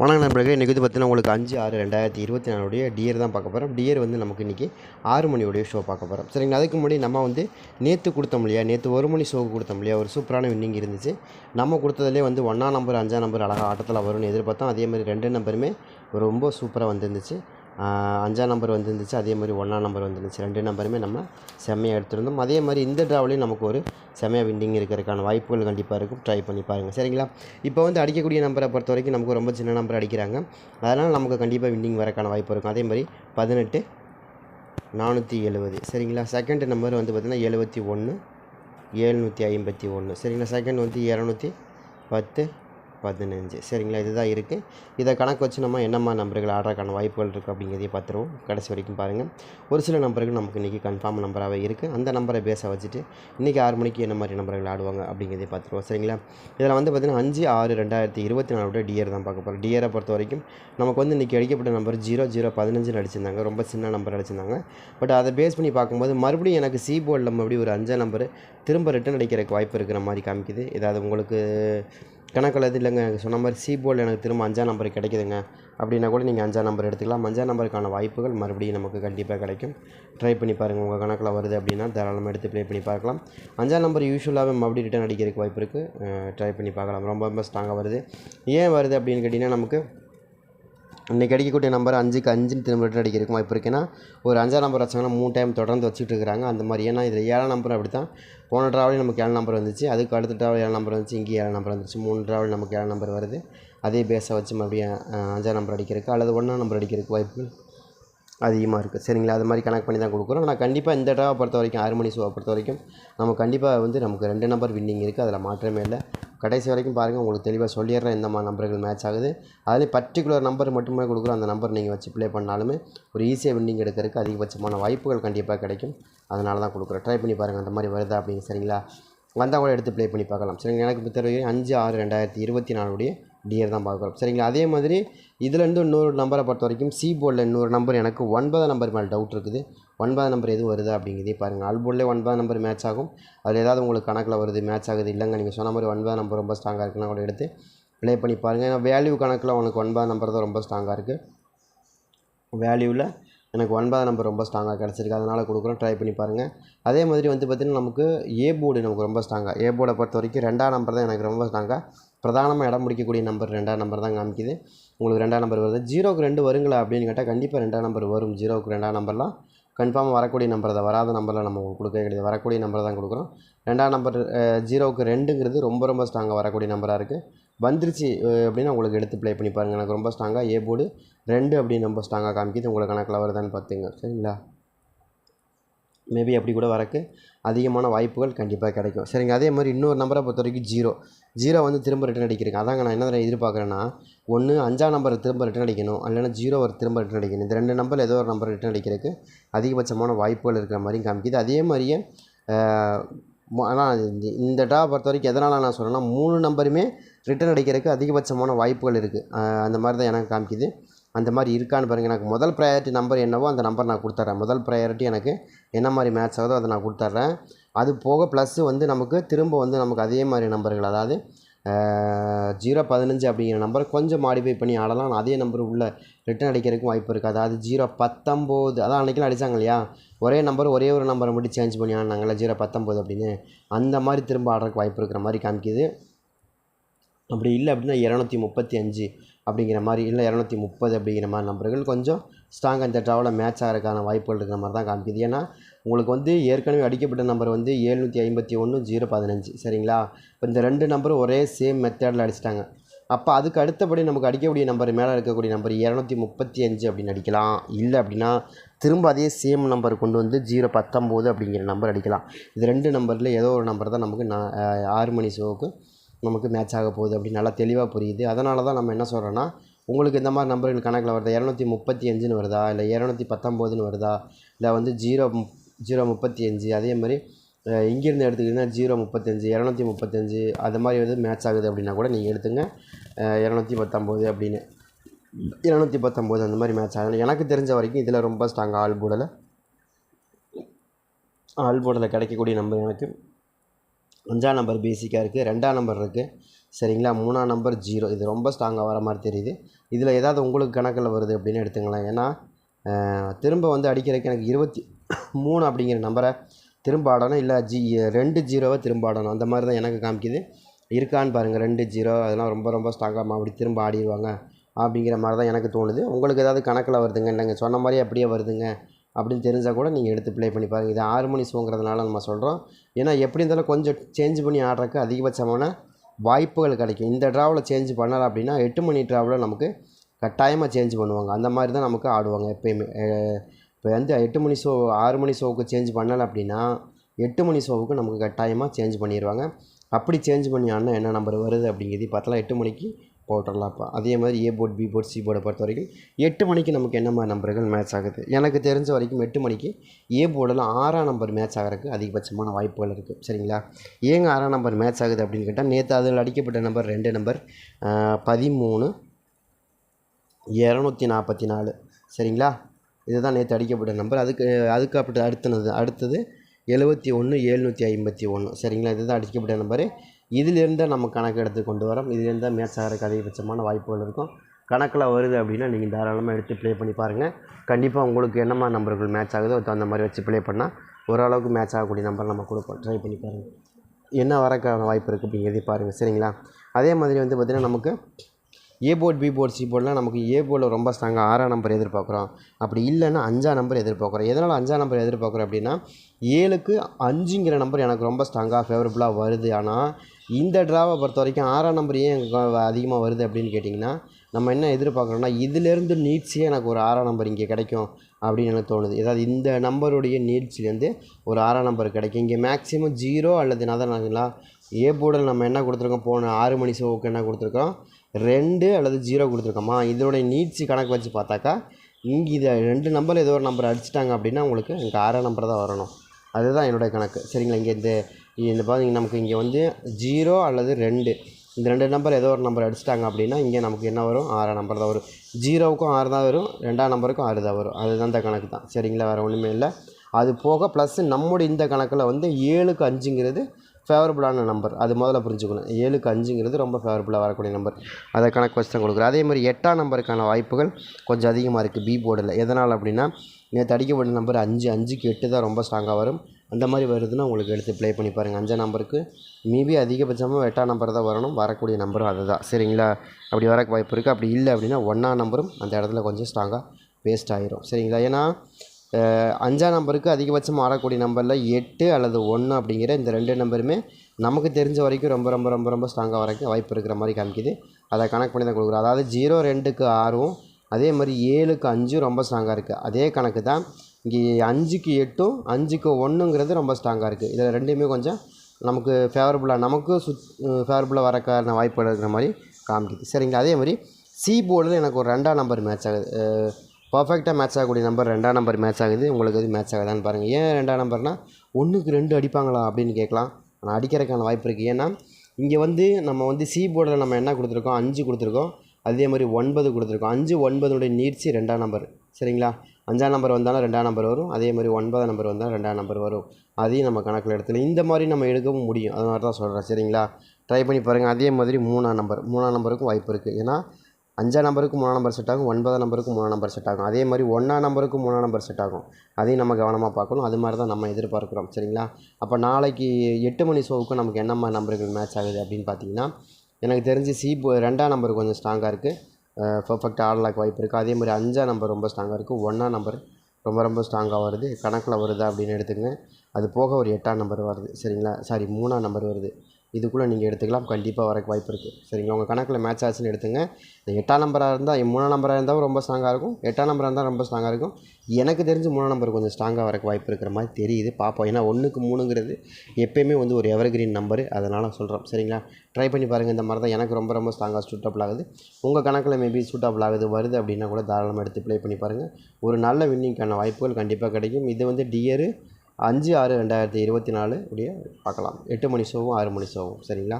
வணக்கம் நண்பர்களே இன்றைக்கி வந்து பார்த்தீங்கன்னா உங்களுக்கு அஞ்சு ஆறு ரெண்டாயிரத்தி இருபத்தி நாலுடைய டியர் தான் பார்க்க போகிறோம் டியர் வந்து நமக்கு இன்றைக்கி ஆறு மணியோடைய ஷோ பார்க்க போகிறோம் சரிங்களா? அதுக்கு முன்னாடி நம்ம வந்து நேற்று கொடுத்தோம் இல்லையா? நேற்று ஒரு மணி ஷோக்கு கொடுத்தோம் இல்லையா? ஒரு சூப்பரான வின்னிங் இருந்துச்சு. நம்ம கொடுத்ததுலேயே வந்து ஒன்றாம் நம்பர் அஞ்சாம் நம்பர் அழகாக ஆட்டத்தில் வரும்னு எதிர்பார்த்தோம். அதே மாதிரி ரெண்டு நம்பருமே ரொம்ப சூப்பராக வந்துருந்துச்சு. அஞ்சாம் நம்பர் வந்துருந்துச்சு அதே மாதிரி ஒன்றாம் நம்பர் வந்துருந்துச்சு. ரெண்டு நம்பருமே நம்ம செம்மையாக எடுத்துருந்தோம். அதே மாதிரி இந்த ட்ராவிலையும் நமக்கு ஒரு செம்மையாக வின்னிங் இருக்கிறதுக்கான வாய்ப்புகள் கண்டிப்பாக இருக்கும். ட்ரை பண்ணி பாருங்கள் சரிங்களா? இப்போ வந்து அடிக்கக்கூடிய நம்பரை பொறுத்த வரைக்கும் நமக்கு ரொம்ப சின்ன நம்பர் அடிக்கிறாங்க. அதனால் நமக்கு கண்டிப்பாக வின்னிங் வரக்கான வாய்ப்பு இருக்கும். அதே மாதிரி பதினெட்டு நானூற்றி எழுபது. சரிங்களா? செகண்ட் நம்பர் வந்து பார்த்திங்கன்னா எழுபத்தி ஒன்று ஏழ்நூற்றி ஐம்பத்தி ஒன்று சரிங்களா? செகண்ட் வந்து இரநூத்தி பத்து பதினஞ்சு. சரிங்களா? இதுதான் இருக்குது இதை கணக்கு வச்சு நம்ம என்னம்மா நம்பர்கள் ஆடுறதுக்கான வாய்ப்புகள் இருக்குது அப்படிங்கிறதையும் பார்த்துருவோம். கடைசி வரைக்கும் பாருங்கள் ஒரு சில நம்பர்கள் நமக்கு இன்றைக்கி கன்ஃபார்ம் நம்பராகவே இருக்குது அந்த நம்பரை பேச வச்சுட்டு இன்றைக்கி ஆறு மணிக்கு என்ன மாதிரி நம்பர்கள் ஆடுவாங்க அப்படிங்கிறதையும் பார்த்துருவோம். சரிங்களா? இதில் வந்து பார்த்திங்கன்னா அஞ்சு ஆறு ரெண்டாயிரத்தி இருபத்தி நாலோட டியர் தான் பார்க்க போகிறோம் டியரை பொறுத்த வரைக்கும் நமக்கு வந்து இன்றைக்கி அடிக்கப்பட்ட நம்பர் ஜீரோ ஜீரோ பதினஞ்சுன்னு அடிச்சிருந்தாங்க. ரொம்ப சின்ன நம்பர் அடிச்சிருந்தாங்க. பட் அதை பேஸ் பண்ணி பார்க்கும்போது மறுபடியும் எனக்கு சி போர்டில் மறுபடியும் ஒரு அஞ்சாம் நம்பர் திரும்ப ரிட்டன் அடிக்கிறதுக்கு வாய்ப்பு இருக்கிற மாதிரி காமிக்குது. ஏதாவது உங்களுக்கு கணக்கில் இது இல்லைங்க. சொன்ன மாதிரி சி போர்டில் எனக்கு திரும்ப அஞ்சாம் நம்பர் கிடைக்குதுங்க. அப்படின்னா கூட நீங்கள் அஞ்சாம் நம்பர் எடுத்துக்கலாம். அஞ்சாம் நம்பருக்கான வாய்ப்புகள் மறுபடியும் நமக்கு கண்டிப்பாக கிடைக்கும். ட்ரை பண்ணி பாருங்கள் உங்கள் கணக்கில் வருது அப்படின்னா தாராளமாக எடுத்து ப்ளே பண்ணி பார்க்கலாம். அஞ்சாம் நம்பர் யூஸ்வலாகவே மறுபடியும் ரிட்டர்ன் அடிக்கிறதுக்கு வாய்ப்பு இருக்குது ட்ரை பண்ணி பார்க்கலாம். ரொம்ப ரொம்ப ஸ்ட்ராங்காக வருது. ஏன் வருது அப்படின்னு கேட்டிங்கன்னா நமக்கு இன்றைக்கி அடிக்கக்கூடிய நம்பர் அஞ்சுக்கு அஞ்சுன்னு திரும்ப ரிட்டன் அடிக்கிறதுக்கு வாய்ப்பு இருக்குன்னா ஒரு அஞ்சாம் நம்பர் வச்சாங்கன்னா மூணு டைம் தொடர்ந்து வச்சுட்டு இருக்கிறாங்க. அந்த மாதிரி ஏன்னா இதில் ஏழாம் நம்பர் அப்படி தான் போன ட்ராவலையும் நமக்கு ஏழு நம்பர் வந்துச்சு. அதுக்கு அடுத்த ட்ராவல் ஏழு நம்பர் வந்துச்சு. இங்கே ஏழு நம்பர் வந்துச்சு மூணு ட்ராவல் நமக்கு ஏழு நம்பர் வருது. அதே பேஸை வச்சு மறுபடியும் அஞ்சாம் நம்பர் அடிக்கிறதுக்கு அல்லது ஒன்றாம் நம்பர் அடிக்கிறதுக்கு வாய்ப்புகள் அதிகமாக இருக்குது சரிங்களா? அது மாதிரி கணக்கு பண்ணி தான் கொடுக்குறோம். ஆனால் கண்டிப்பாக இந்த ட்ராவை பொறுத்த வரைக்கும் ஆறு மணி ஷோவை பொறுத்த வரைக்கும் நம்ம கண்டிப்பாக வந்து நமக்கு ரெண்டு நம்பர் வின்னிங் இருக்குது அதில் மாற்றமே இல்லை. கடைசி வரைக்கும் பாருங்கள் உங்களுக்கு தெளிவாக சொல்லிடுறேன் எந்த மாதிரி நம்பர்கள் மேட்ச் ஆகுது. அதுலேயும் பர்டிகுலர் நம்பர் மட்டுமே கொடுக்குறோம். அந்த நம்பர் நீங்கள் வச்சு ப்ளே பண்ணாலுமே ஒரு ஈஸியாக வின்னிங் எடுக்கிறதுக்கு அதிகபட்சமான வாய்ப்புகள் கண்டிப்பாக கிடைக்கும். அதனால தான் கொடுக்குறேன். ட்ரை பண்ணி பாருங்கள் அந்த மாதிரி வருதா அப்படின்னு சரிங்களா? வந்தால் கூட எடுத்து ப்ளே பண்ணி பார்க்கலாம். சரிங்களா எனக்கு இப்போ தெரியும் அஞ்சு ஆறு ரெண்டாயிரத்தி இருபத்தி நாலுடைய டியர் தான் பார்க்குறோம் சரிங்களா அதே மாதிரி இதுலேருந்து இன்னொரு நம்பரை பொறுத்த வரைக்கும் சி போர்டில் இன்னொரு நம்பர் எனக்கு ஒன்பதாம் நம்பர் மேலே டவுட் இருக்குது. ஒன்பதாம் நம்பர் எதுவும் வருதா அப்படிங்கிறதே பாருங்கள் அல்போர்ட்லேயே ஒன்பதாம் நம்பர் மேட்ச் ஆகும். அதில் ஏதாவது உங்களுக்கு கணக்கில் வருது மேட்ச் ஆகுது இல்லைங்க நீங்கள் சொன்ன மாதிரி ஒன்பதாம் நம்பர் ரொம்ப ஸ்ட்ராங்காக இருக்குன்னா கூட எடுத்து ப்ளே பண்ணி பாருங்கள் ஏன்னா வேல்யூ கணக்கில் உனக்கு ஒன்பதாம் நம்பர் தான் ரொம்ப ஸ்ட்ராங்காக இருக்குது வேல்யூவில் எனக்கு ஒன்பதாம் நம்பர் ரொம்ப ஸ்ட்ராங்காக கிடச்சிருக்கு. அதனால் கொடுக்குறோம். ட்ரை பண்ணி பாருங்கள் அதே மாதிரி வந்து பார்த்திங்கன்னா நமக்கு ஏ போர்டு நமக்கு ரொம்ப ஸ்ட்ராங்காக ஏ போர்டை பொறுத்த வரைக்கும் ரெண்டாம் நம்பர் தான் எனக்கு ரொம்ப ஸ்ட்ராங்காக பிரதானமாக இடம் முடிக்கக்கூடிய நம்பர் ரெண்டாம் நம்பர் தான் காமிக்குது. உங்களுக்கு ரெண்டாம் நம்பர் வருது. ஜீரோக்கு ரெண்டு வருங்களா அப்படின்னு கேட்டால் கண்டிப்பாக ரெண்டாம் நம்பர் வரும். ஜீரோக்கு ரெண்டாம் நம்பர்லாம் கன்ஃபார்மாக வரக்கூடிய நம்பர் தான். வராத நம்பரில் நம்ம கொடுக்க கிடையாது. வரக்கூடிய நம்பர் தான் கொடுக்குறோம். ரெண்டாம் நம்பர் ஜீரோவுக்கு ரெண்டுங்கிறது ரொம்ப ரொம்ப ஸ்ட்ராங்காக வரக்கூடிய நம்பராக இருக்குது வந்துருச்சு அப்படின்னு அப்படின்னா உங்களுக்கு எடுத்து ப்ளே பண்ணி பாருங்கள் எனக்கு ரொம்ப ஸ்ட்ராங்காக ஏ போர்டு ரெண்டு அப்படின்னு ரொம்ப ஸ்ட்ராங்காக காமிக்கிது. உங்களுக்கு கணக்கில் வருதான்னு பார்த்துங்க சரிங்களா? மேபி அப்படி கூட வரக்கு அதிகமான வாய்ப்புகள் கண்டிப்பாக கிடைக்கும். சரிங்க அதே மாதிரி இன்னொரு நம்பரை பொறுத்த வரைக்கும் ஜீரோ. ஜீரோ வந்து திரும்ப ரிட்டன் அடிக்கிறேன் அதாங்க நான் என்ன எதிர்பார்க்குறேன்னா ஒன்று அஞ்சாம் நம்பரை திரும்ப ரிட்டன் அடிக்கணும். இல்லைன்னா ஜீரோ ஒரு திரும்ப ரிட்டன் அடிக்கணும். இந்த ரெண்டு நம்பர் ஏதோ ஒரு நம்பர் ரிட்டன் அடிக்கிறதுக்கு அதிகபட்சமான வாய்ப்புகள் இருக்கிற மாதிரி காமிக்குது. அதே மாதிரியே ஆனால் இந்த டா பொறுத்த வரைக்கும் எதனால் நான் சொல்கிறேன்னா மூணு நம்பருமே ரிட்டன் அடிக்கிறதுக்கு அதிகபட்சமான வாய்ப்புகள் இருக்குது அந்த மாதிரி தான் எனக்கு காமிக்குது. அந்த மாதிரி இருக்கான்னு பாருங்கள் எனக்கு முதல் ப்ரையாரிட்டி நம்பர் என்னவோ அந்த நம்பர் நான் கொடுத்துட்றேன் முதல் ப்ரையாரிட்டி எனக்கு என்ன மாதிரி மேட்ச் ஆகுதோ அதை நான் கொடுத்துட்றேன் அது போக ப்ளஸ்ஸு வந்து நமக்கு திரும்ப வந்து நமக்கு அதே மாதிரி நம்பர்கள் அதாவது ஜீரோ பதினஞ்சு அப்படிங்கிற நம்பர் கொஞ்சம் மாடிஃபை பண்ணி ஆடலாம். அதே நம்பர் உள்ள ரிட்டன் அடிக்கிறதுக்கும் வாய்ப்பு இருக்குது அதாவது ஜீரோ பத்தொம்போது அதான் அன்றைக்கெலாம் அடித்தாங்க இல்லையா? ஒரே நம்பர் ஒரே ஒரு நம்பரை மட்டும் சேஞ்ச் பண்ணி ஆடினாங்கல்ல ஜீரோ பத்தொம்போது அப்படின்னு. அந்த மாதிரி திரும்ப ஆடுறதுக்கு வாய்ப்பு இருக்கிற மாதிரி காமிக்குது. அப்படி இல்லை அப்படின்னா இரநூத்தி முப்பத்தி அஞ்சு அப்படிங்கிற மாதிரி இல்லை இரநூத்தி முப்பது அப்படிங்கிற மாதிரி நம்பர்கள் கொஞ்சம் ஸ்ட்ராங் அந்த ட்ராவலில் மேட்ச் ஆகிறதுக்கான வாய்ப்புகள் இருக்கிற மாதிரி தான் காமிக்குது. ஏன்னா உங்களுக்கு வந்து ஏற்கனவே அடிக்கப்பட்ட நம்பர் வந்து ஏழ்நூற்றி ஐம்பத்தி ஒன்று ஜீரோ பதினஞ்சு. சரிங்களா? இப்போ இந்த ரெண்டு நம்பரும் ஒரே சேம் மெத்தடில் அடிச்சிட்டாங்க. அப்போ அதுக்கு அடுத்தபடி நமக்கு அடிக்கக்கூடிய நம்பர் மேலே இருக்கக்கூடிய நம்பர் இரநூத்தி முப்பத்தி அஞ்சு அப்படின்னு அடிக்கலாம். இல்லை அப்படின்னா திரும்ப அதே சேம் நம்பர் கொண்டு வந்து ஜீரோ பத்தொம்போது அப்படிங்கிற நம்பர் அடிக்கலாம். இது ரெண்டு நம்பரில் ஏதோ ஒரு நம்பர் தான் நமக்கு நான் ஆறு மணி ஷோவுக்கு நமக்கு மேட்ச் ஆக போகுது அப்படின்னு நல்லா தெளிவாக புரியுது. அதனால தான் நம்ம என்ன சொல்கிறோன்னா உங்களுக்கு இந்த மாதிரி நம்பர்கள் கணக்கில் வருதா? இரநூத்தி முப்பத்தி அஞ்சுன்னு வருதா? இல்லை இரநூத்தி பத்தொம்போதுன்னு வருதா? இல்லை வந்து ஜீரோ முப்- ஜீரோ முப்பத்தி அஞ்சு அதே மாதிரி இங்கேருந்து எடுத்துக்கிட்டிங்கன்னா ஜீரோ முப்பத்தஞ்சு இரநூத்தி முப்பத்தஞ்சு அது மாதிரி வந்து மேட்ச் ஆகுது அப்படின்னா கூட நீங்கள் எடுத்துங்க. இரநூத்தி பத்தொம்போது அப்படின்னு. இரநூத்தி பத்தொம்போது அந்த மாதிரி மேட்ச் ஆகணும் எனக்கு தெரிஞ்ச வரைக்கும் இதில் ரொம்ப ஸ்ட்ராங்காக ஆல் போர்டில் கிடைக்கக்கூடிய நம்பர் எனக்கு அஞ்சாம் நம்பர் பேசிக்காக இருக்குது ரெண்டாம் நம்பர் இருக்குது சரிங்களா? மூணாம் நம்பர் ஜீரோ இது ரொம்ப ஸ்ட்ராங்காக வர மாதிரி தெரியுது. இதில் ஏதாவது உங்களுக்கு கணக்கில் வருது அப்படின்னு எடுத்துங்களேன். ஏன்னா திரும்ப வந்து அடிக்கிறதுக்கு எனக்கு இருபத்தி மூணு அப்படிங்கிற நம்பரை திரும்ப ஆடணும். இல்லை ஜி ரெண்டு ஜீரோவை திரும்ப ஆடணும். அந்த மாதிரி தான் எனக்கு காமிக்குது. இருக்கான்னு பாருங்கள் ரெண்டு ஜீரோ அதெல்லாம் ரொம்ப ரொம்ப ஸ்ட்ராங்காக அப்படி திரும்ப ஆடிடுவாங்க. அப்படிங்கிற மாதிரி தான் எனக்கு தோணுது. உங்களுக்கு ஏதாவது கணக்கில் வருதுங்க? இல்லைங்க. சொன்ன மாதிரி அப்படியே வருதுங்க. அப்படின்னு தெரிஞ்சால் கூட நீங்கள் எடுத்து ப்ளே பண்ணி பாருங்கள் இது ஆறு மணி ஷோங்கிறதுனால நம்ம சொல்கிறோம் ஏன்னா எப்படி இருந்தாலும் கொஞ்சம் சேஞ்ச் பண்ணி ஆடுறதுக்கு அதிகபட்சமான வாய்ப்புகள் கிடைக்கும். இந்த ட்ராவில் சேஞ்ச் பண்ணலை அப்படின்னா எட்டு மணி ட்ராவில் நமக்கு கட்டாயமாக சேஞ்ச் பண்ணுவாங்க. அந்த மாதிரி தான் நமக்கு ஆடுவாங்க எப்பயுமே. இப்போ வந்து எட்டு மணி ஷோ ஆறு மணி ஷோவுக்கு சேஞ்ச் பண்ணலை அப்படின்னா எட்டு மணி ஷோவுக்கு நமக்கு கட்டாயமாக சேஞ்ச் பண்ணிடுவாங்க அப்படி சேஞ்ச் பண்ணி ஆடினா என்ன நம்பர் வருது அப்படிங்கிறது பார்த்தலாம் எட்டு மணிக்கு போட்டுடலாம் இப்போ அதே மாதிரி A board B board C போர்டை பொறுத்த வரைக்கும் எட்டு மணிக்கு நமக்கு என்ன மாதிரி நம்பர்கள் மேட்ச் ஆகுது? எனக்கு தெரிஞ்ச வரைக்கும் எட்டு மணிக்கு ஏ போர்டில் ஆறாம் நம்பர் மேட்ச் ஆகிறதுக்கு அதிகபட்சமான வாய்ப்புகள் இருக்குது சரிங்களா? ஏங்க ஆறாம் நம்பர் மேட்ச் ஆகுது அப்படின்னு கேட்டால் நேற்று அதில் அடிக்கப்பட்ட நம்பர் ரெண்டு நம்பர் பதிமூணு இரநூத்தி நாற்பத்தி நாலு சரிங்களா? இதுதான் நேற்று அடிக்கப்பட்ட நம்பர் அதுக்கு அதுக்கு அப்படி அடுத்தது அடுத்தது எழுபத்தி ஒன்று எழுநூற்றி ஐம்பத்தி ஒன்று சரிங்களா? இதுதான் அடிக்கப்பட்ட நம்பரு இதிலிருந்து நம்ம கணக்கு எடுத்து கொண்டு வரோம். இதுலேருந்து தான் மேட்ச் ஆகிறதுக்கு அதிகபட்சமான வாய்ப்புகள் இருக்கும். கணக்கில் வருது அப்படின்னா நீங்கள் தாராளமாக எடுத்து ப்ளே பண்ணி பாருங்கள் கண்டிப்பாக உங்களுக்கு என்னமா நம்பர்கள் மேட்ச் ஆகுதோ அந்த தகுந்த மாதிரி வச்சு ப்ளே பண்ணால் ஓரளவுக்கு மேட்ச் ஆகக்கூடிய நம்பர் நம்ம கொடுப்போம். ட்ரை பண்ணி பாருங்கள் என்ன வரக்கான வாய்ப்பு இருக்குது அப்படிங்கிறதையும் பாருங்கள் சரிங்களா? அதே மாதிரி வந்து பார்த்திங்கன்னா நமக்கு A board B board C போர்ட்லாம் நமக்கு ஏ போர்டில் ரொம்ப ஸ்ட்ராங்காக ஆறாம் நம்பர் எதிர்பார்க்குறோம். அப்படி இல்லைன்னா அஞ்சாம் நம்பர் எதிர்பார்க்குறோம். எதனால் அஞ்சாம் நம்பர் எதிர்பார்க்குறோம் அப்படின்னா ஏழுக்கு அஞ்சுங்கிற நம்பர் எனக்கு ரொம்ப ஸ்ட்ராங்காக ஃபேவரபுளாக வருது. ஆனால் இந்த ட்ராவை பொறுத்த வரைக்கும் ஆறாம் நம்பர் ஏன் அதிகமாக வருது அப்படின்னு கேட்டிங்கன்னா நம்ம என்ன எதிர்பார்க்குறோம்னா இதிலேருந்து நீட்ஸே எனக்கு ஒரு ஆறாம் நம்பர் இங்கே கிடைக்கும் அப்படின்னு எனக்கு தோணுது. ஏதாவது இந்த நம்பருடைய நீட்ஸ்லேருந்து ஒரு ஆறாம் நம்பர் கிடைக்கும். இங்கே மேக்ஸிமம் ஜீரோ அல்லது நதனாங்களா ஏ போர்டில் நம்ம என்ன கொடுத்துருக்கோம்? போன ஆறு மணி ஷோவுக்கு என்ன கொடுத்துருக்கோம்? ரெண்டு அல்லது ஜீரோ கொடுத்துருக்கோமா? இதோடைய நீட்ஸ் கணக்கு வச்சு பார்த்தாக்கா இங்கே இதை ரெண்டு நம்பரில் ஏதோ ஒரு நம்பர் அடிச்சிட்டாங்க அப்படின்னா உங்களுக்கு எனக்கு ஆறாம் நம்பர் தான் வரணும். அதுதான் என்னுடைய கணக்கு. சரிங்களா? இங்கே இந்த இந்த பார்த்திங்க நமக்கு இங்கே வந்து ஜீரோ அல்லது ரெண்டு. இந்த ரெண்டு நம்பர் ஏதோ ஒரு நம்பர் அடிச்சிட்டாங்க அப்படின்னா இங்கே நமக்கு என்ன வரும்? ஆறாம் நம்பர் தான் வரும். ஜீரோவுக்கும் ஆறு தான் வரும் ரெண்டாம் நம்பருக்கும் ஆறு தான் வரும். அதுதான் இந்த கணக்கு தான். சரிங்களா வேறு ஒன்றுமே இல்லை. அது போக ப்ளஸ் நம்முடைய இந்த கணக்கில் வந்து ஏழுக்கு அஞ்சுங்கிறது ஃபேவரபுளான நம்பர் அது முதல்ல புரிஞ்சுக்கணும். ஏழுக்கு அஞ்சுங்கிறது ரொம்ப ஃபேவரபுளாக வரக்கூடிய நம்பர் அதை கணக்கு வச்சு தான் கொடுக்குறேன். அதே மாதிரி எட்டாம் நம்பருக்கான வாய்ப்புகள் கொஞ்சம் அதிகமாக இருக்குது பி போர்டில் எதனால் அப்படின்னா நேற்று அடிக்கப்பட்ட நம்பர் அஞ்சு அஞ்சுக்கு எட்டு தான் ரொம்ப ஸ்ட்ராங்காக வரும். அந்த மாதிரி வருதுன்னா உங்களுக்கு எடுத்து ப்ளே பண்ணி பாருங்கள் அஞ்சாம் நம்பருக்கு மேபி அதிகபட்சமாக எட்டாம் நம்பர் தான் வரணும். வரக்கூடிய நம்பரும் அதுதான். சரிங்களா? அப்படி வரக்கு வாய்ப்பு இருக்குது அப்படி இல்லை அப்படின்னா ஒன்றாம் நம்பரும் அந்த இடத்துல கொஞ்சம் ஸ்ட்ராங்காக வேஸ்ட் ஆகிரும் சரிங்களா? ஏன்னா அஞ்சாம் நம்பருக்கு அதிகபட்சமாக ஆடக்கூடிய நம்பரில் எட்டு அல்லது ஒன்று அப்படிங்கிற இந்த ரெண்டு நம்பருமே நமக்கு தெரிஞ்ச வரைக்கும் ரொம்ப ரொம்ப ரொம்ப ரொம்ப ஸ்ட்ராங்காக வரைக்கும் வாய்ப்பு இருக்கிற மாதிரி காமிக்குது. அதை கணக்கு பண்ணி தான் கொடுக்குறோம். அதாவது ஜீரோ ரெண்டுக்கு ஆறும் அதே மாதிரி ஏழுக்கு அஞ்சும் ரொம்ப ஸ்ட்ராங்காக இருக்குது அதே கணக்கு தான் இங்கே அஞ்சுக்கு எட்டும் அஞ்சுக்கு ஒன்றுங்கிறது ரொம்ப ஸ்ட்ராங்காக இருக்குது இதில் ரெண்டுமே கொஞ்சம் நமக்கு ஃபேவரபுளாக நமக்கு சுத் ஃபேவரபுளாக வரக்கான வாய்ப்புகள் இருக்கிற மாதிரி காமிக்குது. சரிங்களா அதே மாதிரி சி போர்டில் எனக்கு ஒரு ரெண்டாம் நம்பர் மேட்ச் ஆகுது. பர்ஃபெக்டாக மேட்ச் ஆகக்கூடிய நம்பர் ரெண்டாம் நம்பர் மேட்ச் ஆகுது. உங்களுக்கு அது மேட்ச் ஆகுதான்னு பாருங்கள் ஏன் ரெண்டாம் நம்பர்னால் ஒன்றுக்கு ரெண்டு அடிப்பாங்களா அப்படின்னு கேட்கலாம். ஆனால் அடிக்கிறதுக்கான வாய்ப்பு இருக்குது ஏன்னா இங்கே வந்து நம்ம வந்து சி போர்டில் நம்ம என்ன கொடுத்துருக்கோம்? அஞ்சு கொடுத்துருக்கோம். அதே மாதிரி ஒன்பது கொடுத்துருக்கோம். அஞ்சு ஒன்பதுடைய நீட்சி ரெண்டாம் நம்பர். சரிங்களா? அஞ்சாம் நம்பர் வந்தாலும் ரெண்டாம் நம்பர் வரும். அதே மாதிரி ஒன்பதாம் நம்பர் வந்தாலும் ரெண்டாம் நம்பர் வரும். அதையும் நம்ம கணக்கில் எடுத்துல இந்த மாதிரி நம்ம எடுக்கவும் முடியும். அது மாதிரி தான் சொல்கிறேன் சரிங்களா? ட்ரை பண்ணி பாருங்கள் அதே மாதிரி மூணாம் நம்பர். மூணாம் நம்பருக்கும் வாய்ப்பு இருக்குது ஏன்னா அஞ்சாம் நம்பருக்கு மூணாம் நம்பர் செட் ஆகும். ஒன்பதாம் நம்பருக்கு மூணாம் நம்பர் செட் ஆகும். அதே மாதிரி ஒன்றாம் நம்பருக்கு மூணாம் நம்பர் செட் ஆகும். அதையும் நம்ம கவனமாக பார்க்கணும். அது மாதிரி தான் நம்ம எதிர்பார்க்குறோம். சரிங்களா? அப்போ நாளைக்கு எட்டு மணி ஷோவுக்கு நமக்கு என்ன மாதிரி நம்பர்கள் மேட்ச் ஆகுது அப்படின்னு பார்த்தீங்கன்னா எனக்கு தெரிஞ்சு சி ரெண்டாம் நம்பர் கொஞ்சம் ஸ்ட்ராங்காக இருக்குது பர்ஃபெக்ட் ஆடலாக்கு வாய்ப்பு இருக்குது அதே மாதிரி அஞ்சாம் நம்பர் ரொம்ப ஸ்ட்ராங்காக இருக்குது ஒன்றாம் நம்பர் ரொம்ப ரொம்ப ஸ்ட்ராங்காக வருது. கணக்கில் வருதா அப்படின்னு எடுத்துக்கங்க. அது போக ஒரு எட்டாம் நம்பர் வருது. சரிங்களா? சாரி மூணாம் நம்பர் வருது. இதுக்குள்ளே நீங்கள் எடுத்துக்கலாம். கண்டிப்பாக வரக்கு வாய்ப்பு இருக்குது சரிங்களா? உங்கள் கணக்கில் மேட்ச் ஆச்சுன்னு எடுத்துங்க. இந்த எட்டாம் நம்பராக இருந்தால் மூணாம் நம்பராக இருந்தாலும் ரொம்ப ஸ்ட்ராங்காக இருக்கும். எட்டாம் நம்பராக இருந்தால் ரொம்ப ஸ்ட்ராங்காக இருக்கும். எனக்கு தெரிஞ்சு மூணாம் நம்பர் கொஞ்சம் ஸ்ட்ராங்காக வரக்கு வாய்ப்பு இருக்கிற மாதிரி தெரியுது. பார்ப்போம் ஏன்னா ஒன்றுக்கு மூணுங்கிறது எப்போயுமே வந்து ஒரு எவர்கிரீன் நம்பர் அதனால் சொல்கிறோம் சரிங்களா? ட்ரை பண்ணி பாருங்கள் இந்த மாதிரி தான் எனக்கு ரொம்ப ரொம்ப ஸ்ட்ராங்காக சூட்டபிள் ஆகுது. உங்கள் கணக்கில் மேபி சூட்டபிள் ஆகுது வருது அப்படின்னா கூட தாராளமாக எடுத்து ப்ளே பண்ணி பாருங்கள் ஒரு நல்ல வின்னிங்க்கான வாய்ப்புகள் கண்டிப்பாக கிடைக்கும். இது வந்து டியரு அஞ்சு ஆறு ரெண்டாயிரத்தி இருபத்தி நாலு உடைய பார்க்கலாம். எட்டு மணி ஷோவும் ஆறு மணி ஷோவும் சரிங்களா?